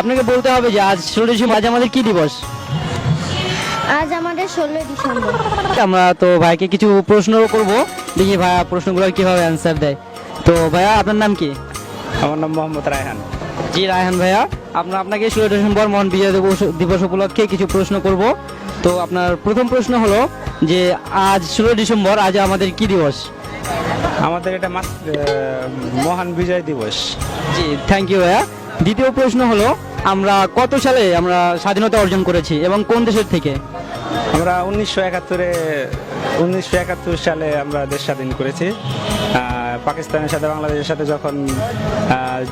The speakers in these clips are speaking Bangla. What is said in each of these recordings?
আপনাকে বলতে হবে যে আজ ষোলো ডিসেম্বর আজ আমাদের কি দিবস? আজ আমাদের ষোলোই ডিসেম্বর। আমরা তো ভাইকে কিছু প্রশ্ন করব। দেখি ভাইয়া প্রশ্নগুলো কীভাবে অ্যান্সার দেয়। তো ভাইয়া আপনার নাম কি? আমার নাম মোহাম্মদ রায়হান। জি রায়হান ভাইয়া আপনার আপনাকে ষোলো ডিসেম্বর মহান বিজয় দিবস দিবস উপলক্ষে কিছু প্রশ্ন করব। তো আপনার প্রথম প্রশ্ন হলো যে আজ ষোলো ডিসেম্বর আজ আমাদের কি দিবস? আমাদের এটা মহান বিজয় দিবস। জি থ্যাংক ইউ ভাইয়া। দ্বিতীয় প্রশ্ন হলো আমরা কত সালে আমরা স্বাধীনতা অর্জন করেছি এবং কোন দেশের থেকে? আমরা উনিশশো একাত্তরে উনিশশো একাত্তর সালে আমরা দেশ স্বাধীন করেছি। পাকিস্তানের সাথে বাংলাদেশের সাথে যখন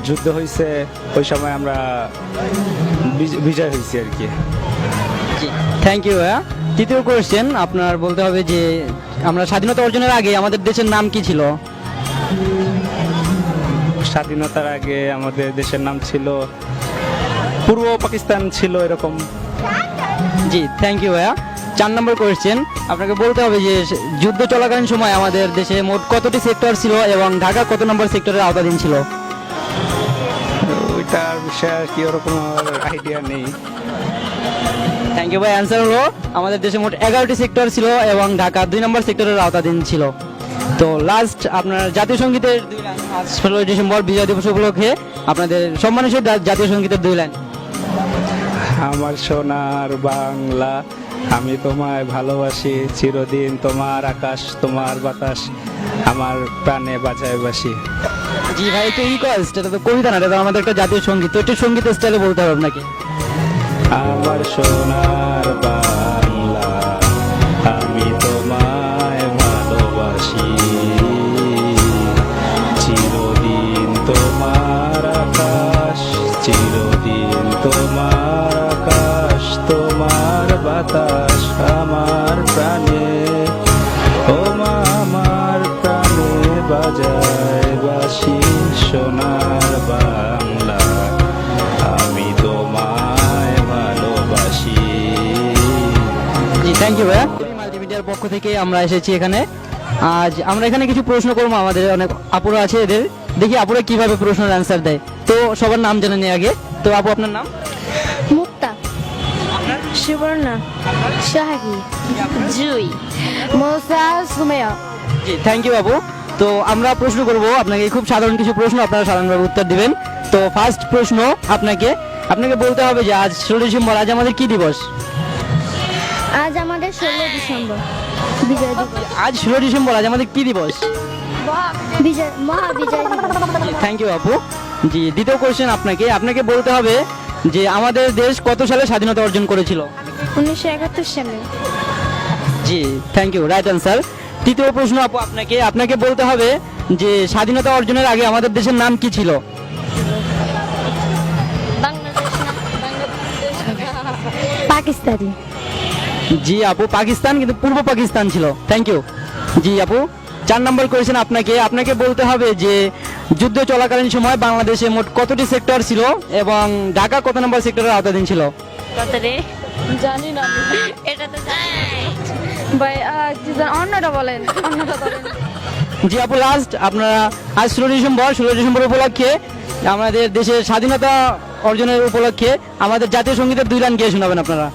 যুদ্ধ হয়েছে ওই সময় আমরা বিজ- বিজয় হয়েছি আর কি। থ্যাংক ইউ ভাইয়া। তৃতীয় কোয়েশ্চেন আপনার বলতে হবে যে আমরা স্বাধীনতা অর্জনের আগে আমাদের দেশের নাম কি ছিল? স্বাধীনতার আগে আমাদের দেশের নাম ছিল পূর্ব পাকিস্তান ছিল এরকম। জি থ্যাংক ইউ ভাইয়া। চার নম্বর কোয়েশ্চেন আপনাকে বলতে হবে যে যুদ্ধ চলাকালীন সময় আমাদের দেশে মোট কতটি সেক্টর ছিল এবং ঢাকা কত নম্বর সেক্টরের আওতাধীন ছিল? ওইটার বিষয়ে কি ওরকম আইডিয়া নেই। থ্যাংক ইউ ভাই। অ্যান্সার হলো আমাদের দেশে মোট এগারোটি সেক্টর ছিল এবং ঢাকা দুই নম্বর সেক্টরের আওতাধীন ছিল। তো লাস্ট আপনার জাতীয় সঙ্গীতের দুই লাইন আজ ষোলোই ডিসেম্বর বিজয় দিবস উপলক্ষে আপনাদের সম্মানের সহিত জাতীয় সঙ্গীতের দুই লাইন। আমার সোনার বাংলা আমি তোমায় ভালোবাসি চিরদিন তোমার আকাশ তোমার বাতাস আমার প্রাণে বাজায় বাসি। জি ভাই একটু রিকোয়েস্ট এটা তো কবিতা না এটা আমাদের একটা জাতীয় সংগীত তো একটু সংগীত স্টাইলে বলতে হবে আপনাকে। আমার সোনার বাংলা বাতাস আমার প্রাণে। ও মা, আমার প্রাণে বাজায় বাসি সোনার বাংলা। আমি তোমায় ভালোবাসি। থ্যাংক ইউ মাল্টিমিডিয়ার পক্ষ থেকে আমরা এসেছি এখানে। আজ আমরা এখানে কিছু প্রশ্ন করব, আমাদের অনেক আপুরা আছে এদের। দেখি আপুরা কীভাবে প্রশ্নের অ্যান্সার দেয়। তো সবার নাম জেনে নিই আগে। তো আপু, আপনার নাম? সুবর্ণা সোহাগী জুই মোসা সুমেয়া জি থ্যাংক ইউ আপু তো আমরা প্রশ্ন করব আপনাকে খুব সাধারণ কিছু প্রশ্ন আপনারা সাধারণভাবে উত্তর দিবেন। তো ফার্স্ট প্রশ্ন আপনাকে আপনাকে বলতে হবে যে আজ ষোলো ডিসেম্বর আজ আমাদের কি দিবস? আজ আমাদের ষোলোই ডিসেম্বর। বিজয় দিবস। আজ ষোলো ডিসেম্বর আজ আমাদের কি দিবস? বিজয় থ্যাংক ইউ আপু জি দ্বিতীয় কোশ্চেন আপনাকে আপনাকে বলতে হবে যে আমাদের দেশ কত সালে স্বাধীনতা অর্জন করেছিল? উনিশশো একাত্তর সালে। জি থ্যাংক ইউ রাইট অ্যান্সার তৃতীয় প্রশ্ন আপু আপনাকে আপনাকে বলতে হবে যে স্বাধীনতা অর্জনের আগে আমাদের দেশের নাম কি ছিল? পাকিস্তানি। জি আপু পাকিস্তান কিন্তু পূর্ব পাকিস্তান ছিল। থ্যাংক ইউ জি আপু চার নম্বর করেছেন আপনাকে আপনাকে বলতে হবে যে যুদ্ধ চলাকালীন সময় বাংলাদেশে মোট কতটি সেক্টর ছিল এবং ঢাকা কত নম্বর সেক্টরের আওতাধীন ছিল? কত রে জানি না। এটা তো ভাই আহ, কি জানি- অন্যটা বলেন। অন্যটা বলেন। জি আপু লাস্ট আপনারা আজ ষোলো ডিসেম্বর ষোলো ডিসেম্বর উপলক্ষে আমাদের দেশের স্বাধীনতা অর্জনের উপলক্ষে আমাদের জাতীয় সঙ্গীতের দুই লাইন গিয়ে শোনাবেন আপনারা।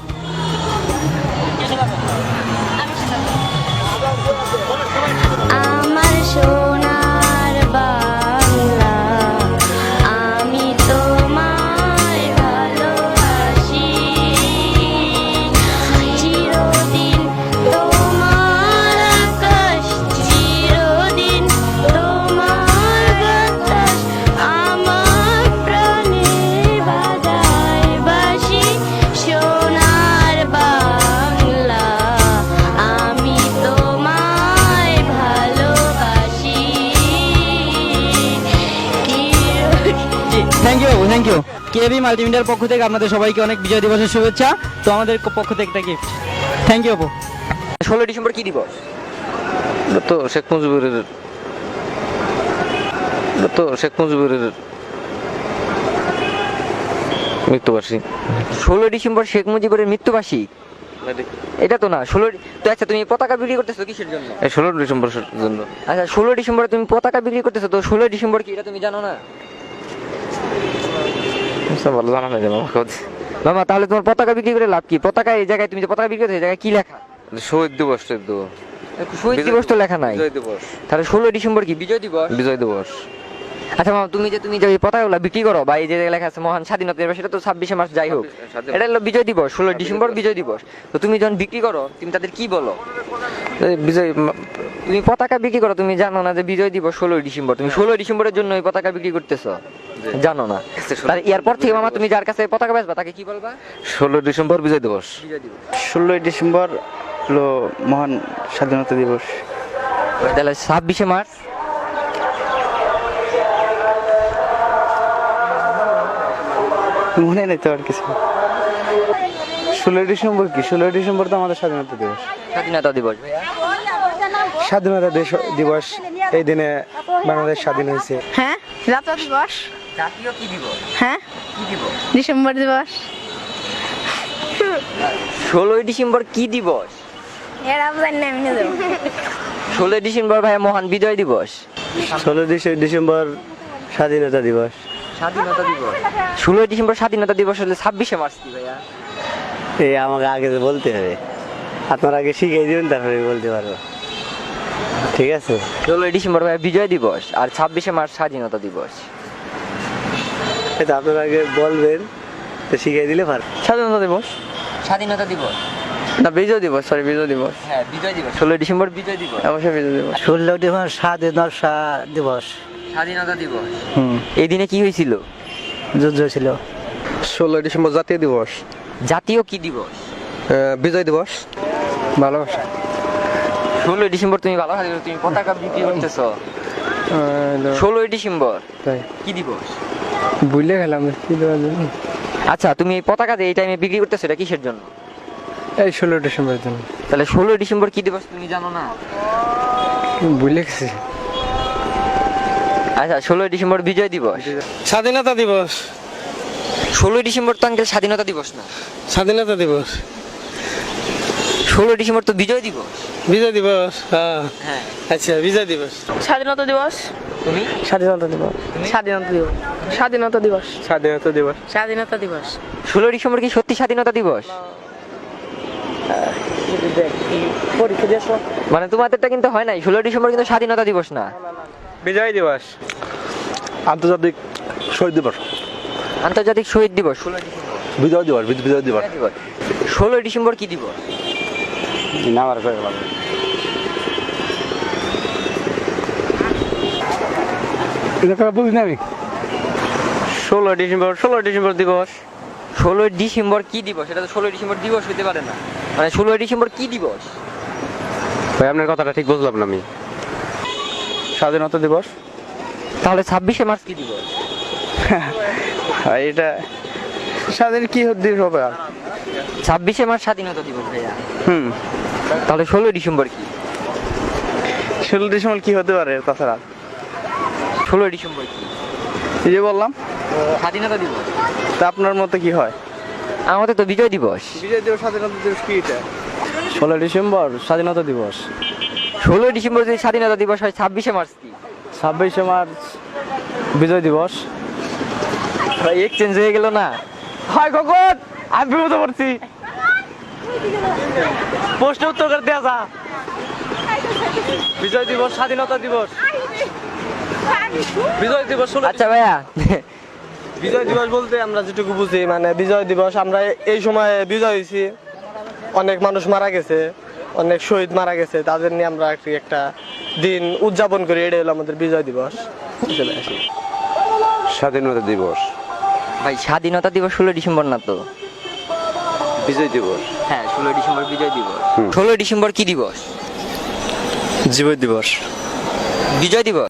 Thank you thank you KB মাল্টিমিডিয়ার পক্ষ থেকে আপনাদের সবাইকে অনেক বিজয় দিবসের শুভেচ্ছা। তো আমাদের পক্ষ থেকে একটা গিফট থ্যাংক ইউ আপু ষোলো ডিসেম্বর কি দিবস? তো শেখ মুজিবুরের তো শেখ মুজিবুরের মৃত্যুবার্ষিকী। ষোলো ডিসেম্বর শেখ মুজিবুরের মৃত্যুবার্ষিক? এটা তো না ষোলো তো আচ্ছা তুমি পতাকা বিক্রি করতেছো কিসের জন্য? ষোলো ডিসেম্বর জন্য। আচ্ছা ষোলো ডিসেম্বরে তুমি পতাকা বিক্রি করতেছো তো ষোলো ডিসেম্বর কি এটা তুমি জানো না? ভালো জানা নাই মামা খোঁজ মামা তাহলে তোমার পতাকা বিক্রি করে লাভ কি? পতাকা এই জায়গায় তুমি যে পতাকা বিক্রি করছ এই জায়গায় কি লেখা? শহীদ দিবস শহীদ দিবস। শহীদ দিবস তো লেখা নাই। বিজয় দিবস। তাহলে ষোলো ডিসেম্বর কি? বিজয় দিবস? বিজয় দিবস। আচ্ছা মামা তুমি যে তুমি যে পতাকাগুলো বিক্রি করো বা এই যে লেখা আছে মহান স্বাধীনতা দিবস সেটা তো ছাব্বিশে মার্চ যাই হোক। এটা হলো বিজয় দিবস ষোলো ডিসেম্বর বিজয় দিবস। তো তুমি যখন বিক্রি করো তুমি তাদের কি বলো? বিজয় তুমি পতাকা বিক্রি করো তুমি জানো না যে বিজয় দিবস ষোলোই ডিসেম্বর। তুমি ষোলোই ডিসেম্বরের জন্য ওই পতাকা বিক্রি করতেছো। জানো না। তাহলে এরপর থেকে মামা তুমি যার কাছে পতাকা বেচবা তাকে কি বলবা? ষোলো ডিসেম্বর বিজয় দিবস। বিজয় দিবস। ষোলোই ডিসেম্বর হলো মহান স্বাধীনতা দিবস। তাহলে ছাব্বিশে মার্চ। মনে নেই তো আর কিছু। ষোলোই ডিসেম্বর কি? ষোলোই ডিসেম্বর তো আমাদের স্বাধীনতা দিবস। স্বাধীনতা দিবস স্বাধীনতা দেশ- দিবস এই দিনে বাংলাদেশ স্বাধীন হয়েছে। হ্যাঁ? যাত্রা দিবস? জাতীয় কি দিবস? হ্যাঁ? কি দিবস? ডিসেম্বর দিবস। ষোলোই ডিসেম্বর কি দিবস? ষোলোই ডিসেম্বর ভাইয়া মহান বিজয় দিবস। ষোলো ডিসেম্বর স্বাধীনতা দিবস। স্বাধীনতা দিবস। ষোলোই ডিসেম্বর স্বাধীনতা দিবস হলে ছাব্বিশে মার্চ কি ভাইয়া? এই আমাকে আগে বলতে হবে। আপনার আগে শিখিয়ে দিবেন তারপরে বলতে পারব। ঠিক আছে? ষোলোই ডিসেম্বর ভাই বিজয় দিবস আর ছাব্বিশে মার্চ স্বাধীনতা দিবস। এটা আপনার আগে বলবেন তো শিখিয়ে দিলে পারব স্বাধীনতা দিবস? স্বাধীনতা দিবস। না বিজয় দিবস সরি বিজয় দিবস। হ্যাঁ বিজয় দিবস। ষোলোই ডিসেম্বর? বিজয় দিবস। অবশ্যই বিজয় দিবস। ষোলো ডিসেম্বর স্বাধীনতা দিবস। স্বাধীনতা দিবস। হুম এই দিনে কি হয়েছিল? যুদ্ধ ছিল ষোলো ডিসেম্বর জাতীয় দিবস। জাতীয় কি দিবস? বিজয় দিবস। ভালোবাসা। ষোলোই ডিসেম্বর তুমি ভালো তুমি পতাকা বিক্রি করতেছো। ষোলোই ডিসেম্বর। কি দিবস? ভুলে গেলাম কি দেওয়ার জন্য আচ্ছা তুমি এই পতাকা যে এই টাইমে বিক্রি করতেছো এটা কিসের জন্য? এই ষোলো ডিসেম্বরের জন্য। তাহলে ষোলোই ডিসেম্বর কি দিবস তুমি জানো না? ভুলে গেছি। আচ্ছা ষোলোই ডিসেম্বর বিজয় দিবস। স্বাধীনতা দিবস। ষোলোই ডিসেম্বর তো আঙ্কেল স্বাধীনতা দিবস না। স্বাধীনতা দিবস। ষোলোই ডিসেম্বর তো বিজয় দিবস। বিজয় দিবস হ্যাঁ। হ্যাঁ। আচ্ছা বিজয় দিবস। স্বাধীনতা দিবস। তুমি? স্বাধীনতা দিবস। স্বাধীনতা দিবস। স্বাধীনতা দিবস। স্বাধীনতা দিবস। স্বাধীনতা দিবস। ষোলো ডিসেম্বর কি সত্যি স্বাধীনতা দিবস? মানে তোমাদেরটা কিন্তু হয় নাই। ষোলো ডিসেম্বর কিন্তু স্বাধীনতা দিবস না। বিজয় দিবস। আন্তর্জাতিক শহীদ দিবস। আন্তর্জাতিক শহীদ দিবস। ষোলো বিজয় দিবস বিজয় দিবস। দিবস। ষোলো ডিসেম্বর কি দিবস? নামার করে বুঝি না আমি? ষোলো ডিসেম্বর ষোলো ডিসেম্বর দিবস। ষোলোই ডিসেম্বর কি দিবস? এটা তো ষোলোই ডিসেম্বর দিবস হতে পারে না। মানে ষোলোই ডিসেম্বর কি দিবস? ভাই আপনার কথাটা ঠিক বুঝলাম না আমি। স্বাধীনতা দিবস? তাহলে ছাব্বিশে মার্চ কি দিবস? এটা স্বাধীন কি দিবস হবে আর? ছাব্বিশে মার্চ স্বাধীনতা দিবস ভাইয়া। হুম। তাহলে ষোলোই ডিসেম্বর কি? ষোলো ডিসেম্বর কি হতে পারে তাছাড়া? ষোলোই ডিসেম্বর এই যে বললাম। স্বাধীনতা দিবস। তা আপনার মতে কি হয়? আমাদের তো বিজয় দিবস। বিজয় দিবস স্বাধীনতা দিবস কি এটা? ষোলো ডিসেম্বর স্বাধীনতা দিবস। ষোলোই ডিসেম্বর যদি স্বাধীনতা দিবস হয় ছাব্বিশে মার্চ কি? ছাব্বিশে মার্চ বিজয় দিবস। ভাই এক্সচেঞ্জ হয়ে গেল না? হয় কখন আমি বিপদে পড়ছি। প্রশ্ন উত্তর করে দেয়া যা। বিজয় দিবস স্বাধীনতা দিবস। বিজয় দিবস আচ্ছা ভাইয়া। বিজয় দিবস বলতে আমরা যেটুকু বুঝি মানে বিজয় দিবস আমরা এই সময় বিজয় হয়েছি। অনেক মানুষ মারা গেছে অনেক শহীদ মারা গেছে তাদের নিয়ে আমরা একটি একটা দিন উদযাপন করি এটাই হলো আমাদের বিজয় দিবস। চলে আসি স্বাধীনতা দিবস। ভাই স্বাধীনতা দিবস ষোলো ডিসেম্বর না তো? বিজয় দিবস। হ্যাঁ ষোলো ডিসেম্বর বিজয় দিবস। ষোলো ডিসেম্বর কি দিবস? জীবন দিবস। বিজয় দিবস?